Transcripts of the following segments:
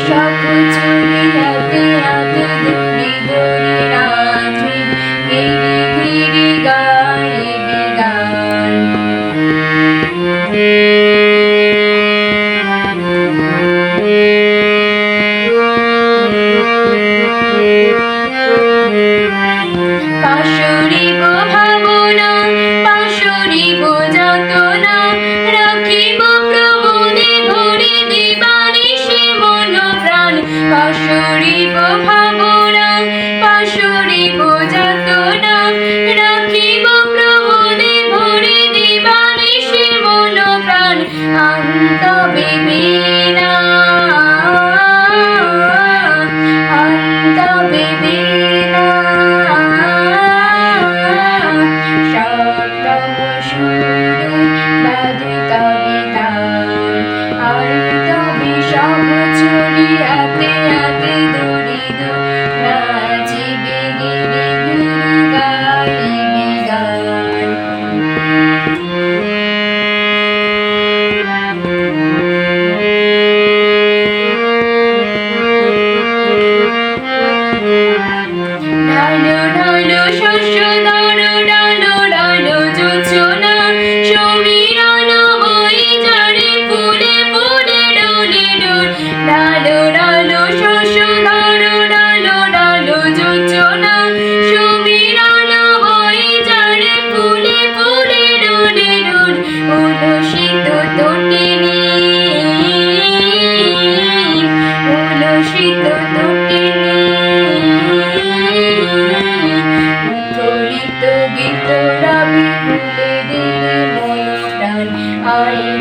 সব কিছুই হাতে হাতে ধরি ধরি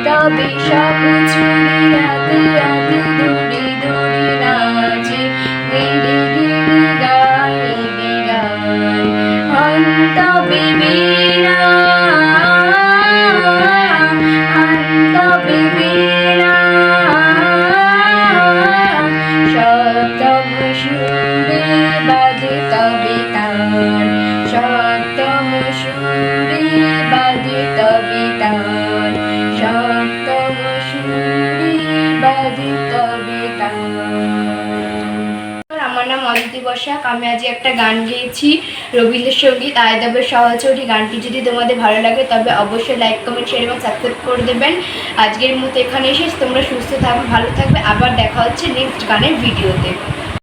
তবে সব ছুরি রাতে রাতে দূরে দূরে নাচে গিরি গিরি গায়ে বিরান হন্ত বিবিরা হন্ত বিবিরা সপ্তম সুরে বাজে তবে তার। সপ্তম সুরে বসাক আমি আজ একটা গান গেয়েছি, রবীন্দ্রসঙ্গীত আয়দাবের সহচরী গানটি। যদি তোমাদের ভালো লাগে, তবে অবশ্যই লাইক কমেন্ট শেয়ার এবং সাবস্ক্রাইব করে দেবেন। আজকের মতো এখানে এসে তোমরা সুস্থ থাকবে ভালো থাকবে। আবার দেখা হচ্ছে নেক্সট গানের ভিডিওতে